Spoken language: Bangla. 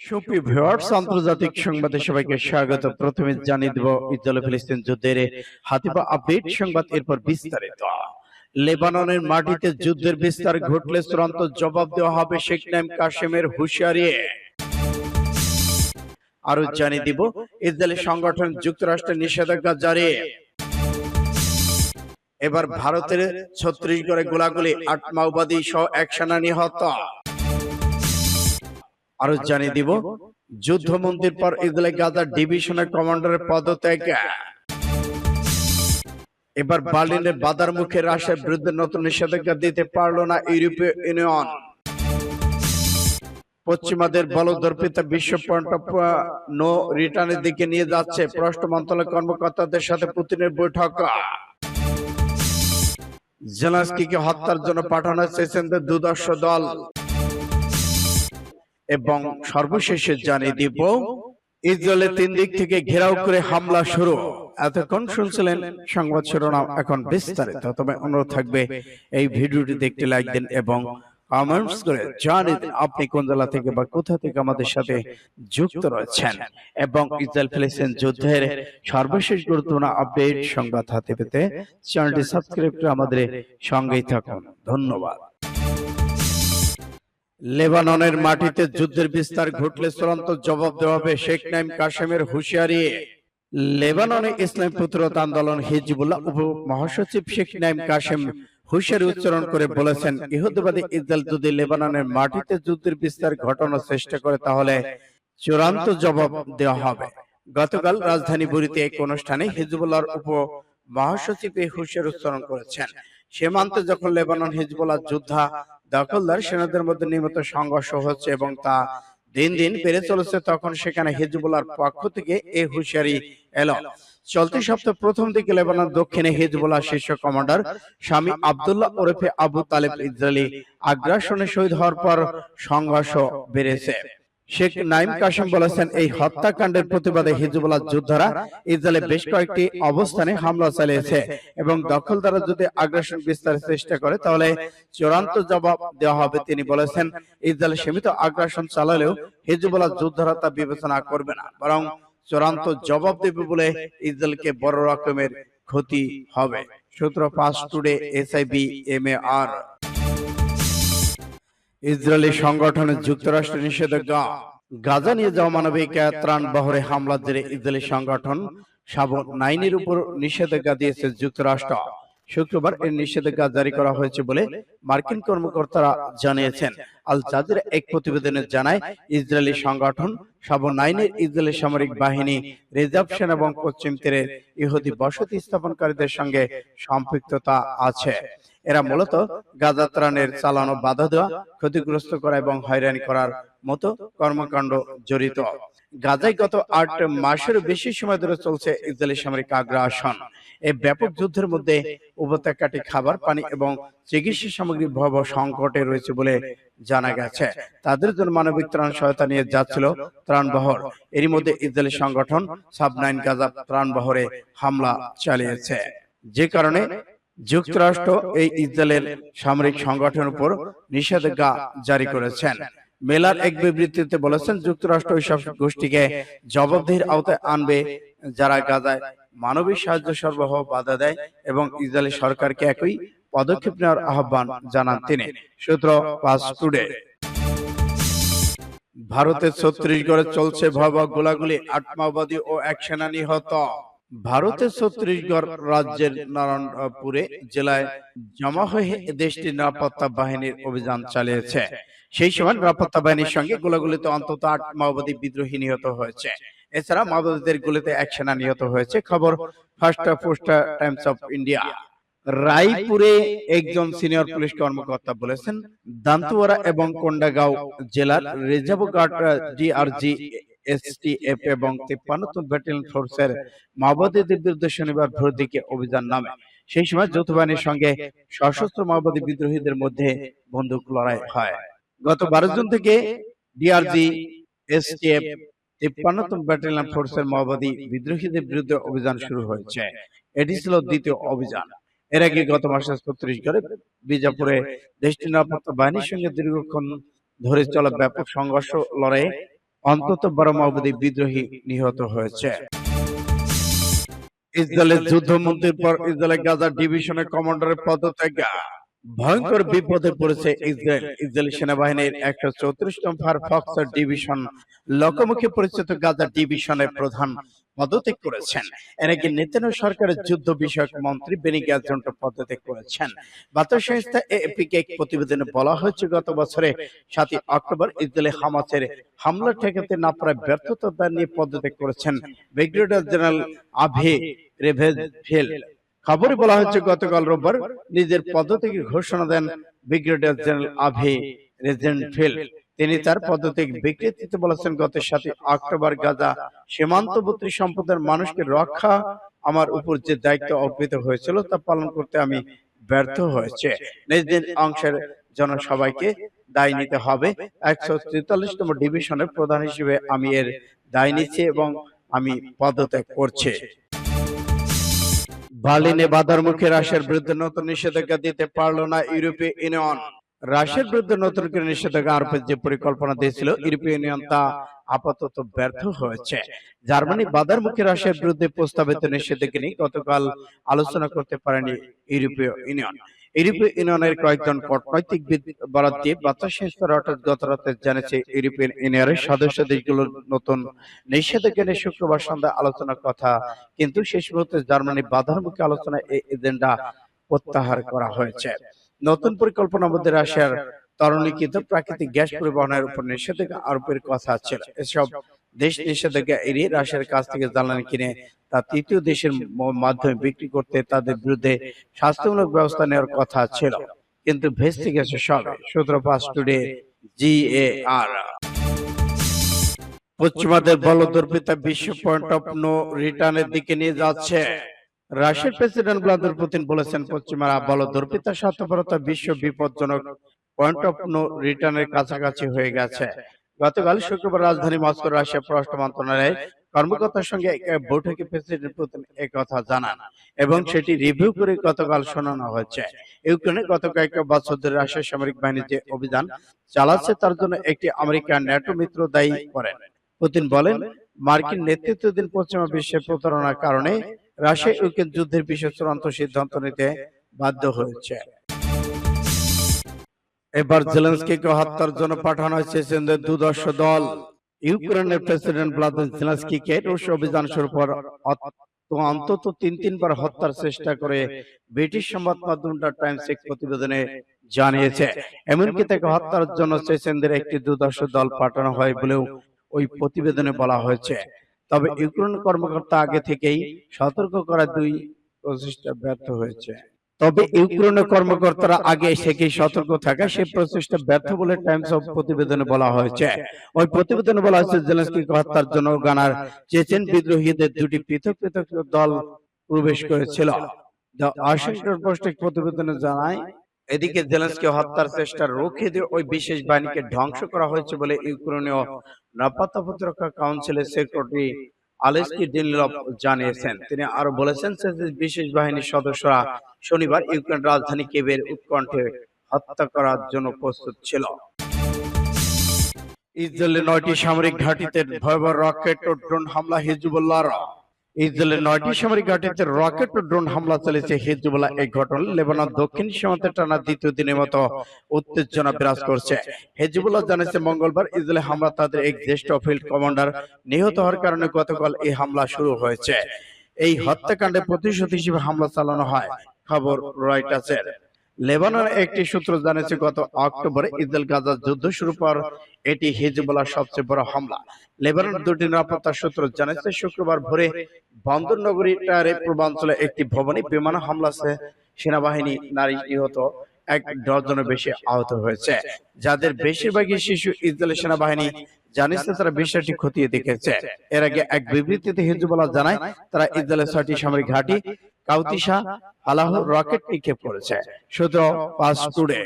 সুপ্রিয় ভিউয়ার্স আন্তর্জাতিক সংবাদে সবাইকে স্বাগত। প্রথমে জানিয়ে দেব ইসরায়েল ফিলিস্তিন যুদ্ধের হাতিবা আপডেট সংবাদ এরপর বিস্তারিত। লেবাননের মাটিতে যুদ্ধের বিস্তার ঘটলে চূড়ান্ত জবাব দেওয়া হবে শেখ নাইম কাশেমের হুঁশিয়ারি আরও জানিয়ে দিব ইসরায়েলি সংগঠন যুক্তরাষ্ট্রের নিষেধাজ্ঞা জারি। এবার ভারতের ছত্রিশগড়ে গোলাগুলি আট মাওবাদী সহ এক সেনা নিহত আরও জানিয়ে দিব যুদ্ধমন্ত্রীর পর ইসরায়েল গাজা ডিভিশনের কমান্ডারের পদত্যাগ। এবার বার্লিনের বাধার মুখে রাশিয়ার বিরুদ্ধে নতুন নিষেধাজ্ঞা দিতে পারল না ইউরোপীয় ইউনিয়ন। পশ্চিমাদের বলদর্পিত বিশ্ব নো রিটার্নের দিকে নিয়ে যাচ্ছে পররাষ্ট্র মন্ত্রণালয় কর্মকর্তাদের সাথে পুতিনের বৈঠক। জেলাস্কিকে হত্যার জন্য পাঠানো চেয়েছেন দুদর্শ দল। এবং সর্বশেষে জানিয়ে দিব ইসরায়েলের তিন দিক থেকে ঘেরাও করে হামলা শুরু। এতক্ষণ শুনছিলেন সংবাদ শিরোনাম এখন বিস্তারিত। তবে অনুরোধ থাকবে এই ভিডিওটি দেখতে লাইক দিন এবং কমেন্টস করে জানিয়ে দিন আপনি কোন জেলা থেকে বা কোথা থেকে আমাদের সাথে যুক্ত রয়েছেন। এবং ইসরায়েল ফিলিস্তিন যুদ্ধের সর্বশেষ গুরুত্বপূর্ণ আপডেট সংবাদ হাতে পেতে চ্যানেলটি সাবস্ক্রাইব করে আমাদের সঙ্গেই থাকুন। ধন্যবাদ। লেবাননের মাটিতে যুদ্ধের বিস্তার ঘটলে চূড়ান্ত জবাব দেওয়া হবে শেখ নাইম কাশেমের হুঁশিয়ারি। লেবাননে ইসলাম পুত্রত আন্দোলন হিজবুল্লাহ উপ মহাসচিব শেখ নাইম কাশেম হুঁশিয়ারি উচ্চারণ করে বলেছেন, ইহুদিবাদী ইসরায়েল যদি লেবাননের মাটিতে যুদ্ধের বিস্তার ঘটানোর চেষ্টা করে, তাহলে চূড়ান্ত জবাব দেওয়া হবে। গতকাল রাজধানী বুড়িতে এক অনুষ্ঠানে হিজবুল্লাহর উপ মহাসচিব এই হুঁশিয়ারি উচ্চারণ করেছেন। সীমান্তে যখন লেবানন হিজবুল্লাহ যোদ্ধা দখলদার সেনাদের মধ্যে নিয়মিত সংঘর্ষ হচ্ছে এবং তা দিন দিন বেড়ে চলেছে, তখন সেখানে হিজবুল্লার পক্ষ থেকে এ হুশিয়ারি এলো। চলতি সপ্তাহ প্রথম দিকে লেবানন, দক্ষিণে হিজবুল্লাহ শীর্ষ কমান্ডার স্বামী আব্দুল্লাহ ওরফে আবু তালেব ইসরায়েলি আগ্রাসনে শহীদ হওয়ার পর সংঘর্ষ বেড়েছে। শেখ নাইম কাসেম বলেছেন এই হত্যাকাণ্ডের প্রতিবাদে হিজবুল্লাহ যোদ্ধারা ইসরায়েলে বেশ কয়েকটি অবস্থানে হামলা চালিয়েছে এবং দখলদারা যদি আগ্রাসন বিস্তারের চেষ্টা করে তাহলে চূড়ান্ত জবাব দেওয়া হবে। তিনি বলেছেন ইসরায়েল সীমিত আগ্রাসন চালালেও হিজবুল্লাহ যোদ্ধারা তা বিবেচনা করবে না। বরং চূড়ান্ত জবাব দেবে বলে ইসরায়েলকে বড় রকমের ক্ষতি হবে। সূত্র পাঁচ টুডে এসআইবি এম এ আর ইসরায়েলি সংগঠনের যুক্তরাষ্ট্রের নিষেধাজ্ঞা। গাজা নিয়ে যাওয়া মানবিক ত্রাণ বহরে হামলার জেরে ইসরায়েলি সংগঠন সাব নাইনের উপর নিষেধাজ্ঞা দিয়েছে যুক্তরাষ্ট্র। শুক্রবার এর নিষেধাজ্ঞা জারি করা হয়েছে বলে মার্কিন কর্মকর্তারা জানিয়েছেন। আল জাজিরা এক প্রতিবেদনে জানায়, ইসরায়েলি সংগঠন সাব নাইনের ইসরায়েলি সামরিক বাহিনী, রিজার্ভ সেনা এবং পশ্চিম তীরের ইহুদি বসতি স্থাপনকারীদের সঙ্গে সম্পৃক্ততা আছে। এরা মূলত গাজা ত্রাণের চালানো বাধা দেওয়া, ক্ষতিগ্রস্ত করা এবং হয়রানি করার মতো কর্মকাণ্ড জড়িত। গাজায় গত আট মাসের বেশি সময় ধরে চলছে ইসরায়েলি সামরিক আগ্রাসন। এই ব্যাপক যুদ্ধের মধ্যে উপত্যকাটি খাবার, পানি এবং চিকিৎসা সামগ্রী ভয়াবহ সংকটে রয়েছে বলে জানা গেছে। তাদের জন্য মানবিক ত্রাণ সহায়তা নিয়ে যাচ্ছিল ত্রাণ ত্রাণবহর এরই মধ্যে ইসরায়েলি সংগঠন সাব নাইন গাজা ত্রাণবহরে হামলা চালিয়েছে। যে কারণে যুক্তরাষ্ট্র এই ইসরায়েলের সামরিক সংগঠনের উপর নিষেধাজ্ঞা জারি করেছেন। মেলার এক বিবৃতিতে বলেছেন যুক্তরাষ্ট্র ওইসব গোষ্ঠীকে জবাবদিহির আওতায় আনবে যারা গাজায় মানবিক সাহায্য সরবরাহ বাধা দেয় এবং ইসরায়েলি সরকারকে একই পদক্ষেপ নেওয়ার আহ্বান জানান তিনি। সূত্র পাঁচ টুডে। ভারতের ছত্রিশগড়ে চলছে ভয়াবহ গোলাগুলি আট মাওবাদী ও এক সেনা নিহত ভারতের ছত্রিশগড় রাজ্যের নারায়ণপুরে জেলায় জমা হয়ে দেশটির নিরাপত্তা বাহিনীর অভিযান চালিয়েছে। সেই সময় নিরাপত্তা বাহিনীর সঙ্গে গোলাগুলিতে অন্তত আট মাওবাদী বিদ্রোহী নিহত হয়েছে। এছাড়া মাওবাদীদের গুলিতে এক সেনা নিহত হয়েছে। খবর Firstpost Times of India. রায়পুরে একজন সিনিয়র পুলিশ কর্মকর্তা বলেছেন দান্তুয়ারা এবং কোন্ডাগাঁও জেলার রিজার্ভ গার্ড ডিআরজি এসটিএফ এবং তিপ্পান্নতম ব্যাটালিয়ন ফোর্সের মাওবাদীদের বিরুদ্ধে শনিবার ভোর দিকে অভিযান নামে। সেই সময় যৌথ বাহিনীর সঙ্গে সশস্ত্র মাওবাদী বিদ্রোহীদের মধ্যে বন্দুক লড়াই হয়। গত বারো জুন থেকে ডিআরজি এসটিএফ তিপ্পান্নতম ব্যাটালিয়ন ফোর্সের মাওবাদী বিদ্রোহীদের বিরুদ্ধে অভিযান শুরু হয়েছে। এটি ছিল দ্বিতীয় অভিযান। এর আগে গত মাসে ছত্রিশগড়ে বিজাপুরে দেশটির নিরাপত্তা বাহিনীর সঙ্গে দীর্ঘক্ষণ ধরে চলা ব্যাপক সংঘর্ষ লড়াইয়ে অন্তত বারো মাওবাদী বিদ্রোহী নিহত হয়েছে। ইসরায়েলের যুদ্ধমন্ত্রীর পর ইসরায়েলের গাজা ডিভিশনের কমান্ডারের পদত্যাগ। ভয়ঙ্কর বিপদে পড়েছে ইসরায়েল। ইসরায়েলি। সেনাবাহিনীর একশো চৌত্রিশ নম্বর ফক্সার ডিভিশন লোকমুখে পরিচিত গাজা ডিভিশনের প্রধান। পদত্যাগ করেছেন। এর আগে নেতানো সরকারের যুদ্ধ বিষয়ক মন্ত্রী বেনি গ্যাজন্ট পদত্যাগ করেছেন। বার্তা সংস্থা এএপিকে এক প্রতিবেদনে বলা হয়েছে গত বছরে সাতই অক্টোবর ইসরায়েলি হামাসের হামলা ঠেকাতে না পারায় ব্যর্থতা নিয়ে পদত্যাগ করেছেন ব্রিগেডিয়ার জেনারেল আভে রেভেজভেল খবরে বলা হয়েছে গতকাল রোববার। নিজের পদত্যাগের ঘোষণা দেন ব্রিগেডিয়ার জেনারেল আভে রেজেন্টফেল তিনি তার পদত্যাগ বিকৃতিতে বলেছেন গত সাতই অক্টোবর গাজা সীমান্তবর্তী সম্প্রদায়ের মানুষকে রক্ষা আমার উপর যে দায়িত্ব অর্পিত হয়েছিল তা পালন করতে আমি ব্যর্থ হয়েছে। নিজ নিজ অংশের জন্য সবাইকে দায় নিতে হবে। একশো তেতাল্লিশ নম্বর ডিভিশনের প্রধান হিসেবে আমি এর দায় নিচ্ছি এবং আমি পদত্যাগ করছি। বার্লিনে বাধার মুখে রাশিয়ার বিরুদ্ধে নতুন নিষেধাজ্ঞা দিতে পারল না ইউরোপীয় ইউনিয়ন। রাশিয়ার বিরুদ্ধে নতুন করে নিষেধাজ্ঞা আরোপের যে পরিকল্পনা দিয়েছিল, ইউরোপীয় ইউনিয়ন তা আপাতত ব্যর্থ হয়েছে। জার্মানি বাধার মুখে রাশিয়ার বিরুদ্ধে প্রস্তাবিত নিষেধাজ্ঞা নিয়ে গতকাল আলোচনা করতে পারেনি ইউরোপীয় ইউনিয়ন। ইউরোপীয় ইউনিয়নের কয়েকজন কূটনৈতিকবিদ বরাদ দিয়ে বার্তা সংস্থা রয়টার্স গত রাতে জানিয়েছে ইউরোপিয়ান ইউনিয়নের সদস্য দেশগুলোর নতুন নিষেধাজ্ঞা নিয়ে শুক্রবার সন্ধ্যায় আলোচনার কথা, কিন্তু শেষ মুহূর্তে জার্মানি বাধার মুখে আলোচনায় এই এজেন্ডা প্রত্যাহার করা হয়েছে। নতুন পরিকল্পনার মধ্যে রাশিয়ার তরলীকৃত প্রাকৃতিক গ্যাস পরিবহনের উপর নিষেধাজ্ঞা আরোপের কথা ছিল এসব দেশ নিষেধাজ্ঞা এড়িয়ে রাশিয়ার কাছ থেকে জ্বালানি কিনে তা তৃতীয় দেশের মাধ্যমে বিক্রি করতে তাদের বিরুদ্ধে শাস্তিমূলক ব্যবস্থা নেওয়ার কথা ছিল। কিন্তু ভেস্তে গেছে সবে। সূত্রপাত টুডে জি এ আর পশ্চিমাদের বলদর্পিতা বিশ্ব পয়েন্ট অফ নো রিটার্নের দিকে নিয়ে যাচ্ছে। রাশিয়ার প্রেসিডেন্ট ভ্লাদিমির পুতিন বলেছেন, পশ্চিমারা বলদর্পিতা স্বার্থপরতা বিশ্ব বিপজ্জনক পয়েন্ট অফ নো রিটার্নের কাছাকাছি হয়ে গেছে। গতকাল শুক্রবার রাজধানী মস্কো রাশিয়া পররাষ্ট্র মন্ত্রণালয়ের কর্মকর্তার সঙ্গে এক বৈঠকে প্রেসিডেন্ট পুতিন কথা জানান এবং সেটি রিভিউ করে গতকাল শোনানো হয়েছে। ইউক্রেনে গত কয়েক বছর ধরে রাশিয়ার সামরিক বাহিনী যে অভিযান চালাচ্ছে, তার জন্য একটি আমেরিকান ন্যাটো মিত্র দায়ী করেন। পুতিন বলেন, মার্কিন নেতৃত্বাধীন পশ্চিমা বিশ্বের প্রতারণার কারণে রাশিয়া ইউক্রেন যুদ্ধের বিষয়ে চূড়ান্ত সিদ্ধান্ত নিতে বাধ্য হয়েছে। এবার জেলেন্সকিকে হত্যার জন্য পাঠানো হয়েছে দুদর্শ দল। ইউক্রেনের প্রেসিডেন্ট ভ্লাদিমির জেলেন্সকিকে রুশ অভিযান শুরুর পর অন্তত তিন তিনবার হত্যার চেষ্টা করে ব্রিটিশ সংবাদ মাধ্যম দ্য টাইমস এক প্রতিবেদনে জানিয়েছে। এমনকি তাকে হত্যার জন্য চেচেনদের একটি দুদর্শ দল পাঠানো হয় বলেও ওই প্রতিবেদনে বলা হয়েছে। তবে ইউক্রেন কর্মকর্তা আগে থেকেই সতর্ক করা দুই প্রচেষ্টা ব্যর্থ হয়েছে। তবে ইউক্রেনের কর্মকর্তারা আগে থেকেই সতর্ক থাকা সেই প্রচেষ্টা ব্যর্থ বলে টাইমস অফ প্রতিবেদনে বলা হয়েছে। ওই প্রতিবেদনে বলা হয়েছে জেলেন্সকি হত্যার জন্য গানার চেচেন বিদ্রোহীদের দুটি পৃথক পৃথক দল প্রবেশ করেছিল। দ্য ওয়াশিংটন পোস্ট এক প্রতিবেদনে জানায় এদিকে জেলেন্সকি হত্যার চেষ্টা রুখে দিয়ে ওই বিশেষ বাহিনীকে ধ্বংস করা হয়েছে বলে ইউক্রেনীয় নিরাপত্তা প্রতিরক্ষা কাউন্সিলের সেক্রেটারি আলেস্কি ডিনলভ জানিয়েছেন। তিনি আরও বলেছেন যে বিশেষ বাহিনীর সদস্যরা শনিবার ইউক্রেন রাজধানী কেবের উৎকণ্ঠে হত্যা করার জন্য প্রস্তুত ছিল। ইসরায়েলের নয়টি সামরিক ঘাঁটিতে ভয়াবহ রকেট ও ড্রোন হামলা হিজবুল্লাহর। ইসরায়েলের নয়টি সামরিক ঘাঁটিতে রকেট ও ড্রোন হামলা চালিয়েছে হিজবুল্লাহ এই ঘটনা লেবানন দক্ষিণ সীমান্তে টানা দ্বিতীয় দিনের মতো উত্তেজনা বিরাজ করছে। হেজবুল্লাহ জানিয়েছে মঙ্গলবার ইসরায়েলে হামলা তাদের এক জ্যেষ্ঠ ফিল্ড কমান্ডার নিহত হওয়ার কারণে গতকাল এই হামলা শুরু হয়েছে। এই হত্যাকাণ্ডে প্রতিশোধ হিসেবে হামলা চালানো হয়। খবর রয়টার্সের লেবাননের একটি সূত্র জানিয়েছে গত অক্টোবরে ইসরায়েল গাজা যুদ্ধ শুরু পর এটি হিজবুল্লাহ সবচেয়ে বড় হামলা। লেবাননের দুটি নিরাপত্তা সূত্র জানিয়েছে শুক্রবার ভোরে বন্দর নগরী টায়ারে পূর্বাঞ্চলে একটি ভবনে বিমান হামলা সেনাবাহিনী নারী নিহত এক ডজনের বেশি আহত হয়েছে। যাদের বেশিরভাগই শিশু ইসরায়েলের সেনাবাহিনী জানিয়েছে তারা বিষয়টি খতিয়ে দেখেছে। এর আগে এক বিবৃতিতে হিজবুল্লাহ জানায় তারা ইসরায়েলের ছয়টি সামরিক ঘাঁটি কাউতিসা আলাহ রকেট নিক্ষেপ করেছে। শুধু পাঁচ টুডে।